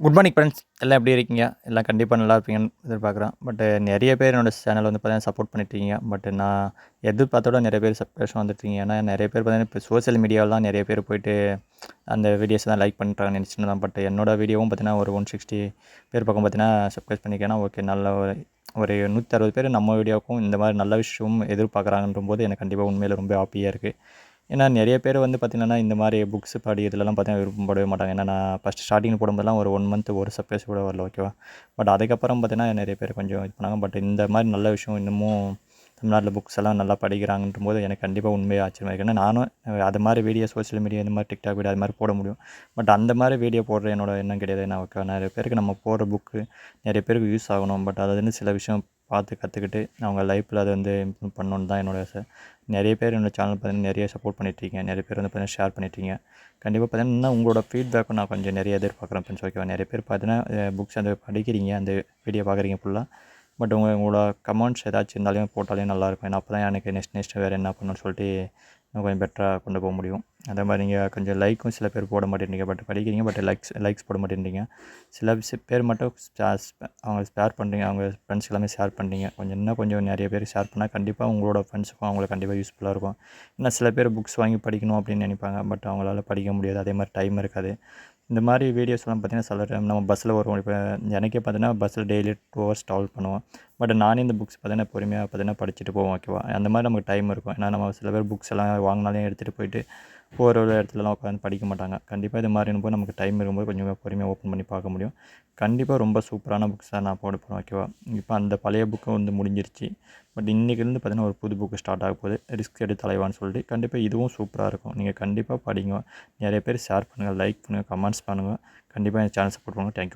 Good morning friends எல்லாம் எப்படி இருக்கீங்க? எல்லாம் கண்டிப்பாக நல்லா இருப்பீங்கன்னு எதிர்பார்க்குறேன். பட் நிறைய பேர் என்னோட சேனல் வந்து பார்த்தீங்கன்னா சப்போர்ட் பண்ணிட்டீங்க. பட் நான் எதிர்பார்த்தோட நிறைய பேர் சப்ஸ்கிரிப்ஷன் வந்துருக்கீங்க ஏன்னா நிறைய பேர் பார்த்தீங்கன்னா இப்போ சோஷியல் மீடியாவெலாம் நிறைய பேர் போயிட்டு அந்த வீடியோஸ் தான் லைக் பண்ணுறாங்கன்னு நினச்சிட்டு தான். பட் என்னோடய வீடியோவும் பார்த்தீங்கன்னா ஒரு ஒன் சிக்ஸ்டி பேர் பக்கம் பார்த்தீங்கன்னா சப்ஸ்கிரைப் பண்ணிக்கேன்னா ஓகே நல்ல ஒரு ஒரு நூற்றி அறுபது பேர் நம்ம வீடியோவுக்கும் இந்த மாதிரி நல்ல விஷயமும் எதிர்பார்க்குறாங்கன்ற போது எனக்கு கண்டிப்பாக உண்மையில் ரொம்ப ஹாப்பியாக இருக்குது ஏன்னா நிறைய பேர் வந்து பார்த்திங்கன்னா இந்த மாதிரி புக்ஸ் படி இதெல்லாம் பார்த்தீங்கன்னா விருப்பப்படவே மாட்டாங்க. ஏன்னா நான் ஃபஸ்ட் ஸ்டார்டிங் போடும்போதெல்லாம் ஒரு ஒன் மந்த் ஒரு சப்ரைஸ் கூட வரல ஓகேவா பட் அதுக்கப்புறம் பார்த்தீங்கன்னா நிறைய பேர் கொஞ்சம் இது பண்ணாங்க. பட் இந்த மாதிரி நல்ல விஷயம் இன்னமும் தமிழ்நாட்டில் புக்ஸ் எல்லாம் நல்லா படிக்கிறாங்கன்ற போது எனக்கு கண்டிப்பாக உண்மையாக ஆச்சரியமாக இருக்குது ஏன்னா நானும் அது மாதிரி வீடியோ சோஷியல் மீடியா இந்த மாதிரி டிக்டாக் வீடியோ அது மாதிரி போட முடியும். பட் அந்த மாதிரி வீடியோ போடுற என்னோட எண்ணம் கிடையாது. நான் ஓகே நிறைய பேருக்கு நம்ம போடுற புக்கு நிறைய பேருக்கு யூஸ் ஆகணும். பட் அது வந்து சில விஷயம் பார்த்து கற்றுக்கிட்டு அவங்க லைஃப்பில் அதை வந்து இம்ப்ரூவ் பண்ணணுன்னு தான் என்னோட ஆசை நிறைய பேர் என்னோட சேனல் பார்த்தீங்கன்னா நிறைய சப்போர்ட் பண்ணிட்டுருக்கீங்க. நிறைய பேர் வந்து பார்த்தீங்கன்னா ஷேர் பண்ணிட்டீங்க. கண்டிப்பாக பார்த்தீங்கன்னா உங்களோட ஃபீட்பேக்கும் நான் கொஞ்சம் நிறைய எதிர்பார்க்குறேன் ஃப்ரெண்ட்ஸ் ஓகேவா நிறைய பேர் பார்த்தீங்கன்னா புக்ஸ் அந்த படிக்கிறீங்க அந்த வீடியோ பார்க்குறீங்க ஃபுல்லாக பட் உங்கள் உங்களோட கமெண்ட்ஸ் ஏதாச்சும் இருந்தாலும் போட்டாலே நல்லாயிருக்கும் ஏன்னா அப்போ தான் எனக்கு நெக்ஸ்ட் நெக்ஸ்ட் வேறு என்ன பண்ணணும்னு சொல்லிட்டு கொஞ்சம் பெட்டராக கொண்டு போக முடியும். அதே மாதிரி நீங்கள் கொஞ்சம் லைக்கும் சில பேர் போட மாட்டேன்றீங்க. பட் படிக்கிறீங்க பட் லைக்ஸ் லைக்ஸ் போட மாட்டேன்றீங்க. சில பேர் மட்டும் அவங்க ஷேர் பண்ணுறீங்க அவங்க ஃப்ரெண்ட்ஸ் எல்லாமே ஷேர் பண்ணுறீங்க கொஞ்சம் இன்னும் கொஞ்சம் நிறைய பேர் ஷேர் பண்ணால் கண்டிப்பாக உங்களோட ஃப்ரெண்ட்ஸுக்கும் அவங்களுக்கு கண்டிப்பாக யூஸ்ஃபுல்லாக இருக்கும். இன்னும் சில பேர் புக்ஸ் வாங்கி படிக்கணும் அப்படின்னு நினைப்பாங்க. பட் அவங்களால படிக்க முடியாது. அதே மாதிரி டைம் இருக்காது. இந்த மாதிரி வீடியோஸ்லாம் பார்த்தீங்கன்னா சில டைம் நம்ம பஸ்ஸில் வருவோம். இப்போ எனக்கே பார்த்தீங்கன்னா பஸ்ஸில் டெய்லி டூ ஹவர்ஸ் ட்ராவல் பண்ணுவோம். பட் நானே இந்த புக்ஸ் பார்த்தீங்கன்னா பொறுமையாக பார்த்தீங்கன்னா படிச்சுட்டு போவோம் ஓகேவா அந்த மாதிரி நமக்கு டைம் இருக்கும். ஏன்னா நம்ம சில பேர் புக்ஸ் எல்லாம் வாங்கினாலே எடுத்துகிட்டு போயிட்டு போகிற ஒரு இடத்துலலாம் உட்காந்து படிக்க மாட்டாங்க. கண்டிப்பாக இது மாதிரி போது நமக்கு டைம் இருக்கும்போது கொஞ்சம் பொறுமையாக ஓப்பன் பண்ணி பார்க்க முடியும். கண்டிப்பாக ரொம்ப சூப்பரான புக்ஸ் நான் போட போகிறேன் ஓகேவா இப்போ அந்த பழைய புக்கு வந்து முடிஞ்சிருச்சு. பட் இன்றைக்கிலேருந்து பார்த்தீங்கன்னா ஒரு புது புக்கு ஸ்டார்ட் ஆக போகுது. ரிஸ்க் எடுத்து தலைவான்னு சொல்லிட்டு கண்டிப்பாக இதுவும் சூப்பராக இருக்கும். நீங்கள் கண்டிப்பாக படிங்க. நிறைய பேர் ஷேர் பண்ணுங்கள் லைக் பண்ணுங்கள் கமெண்ட்ஸ் பண்ணுங்கள் கண்டிப்பாக என் சேனல் சப்போர்ட் பண்ணுங்கள் தேங்க்யூ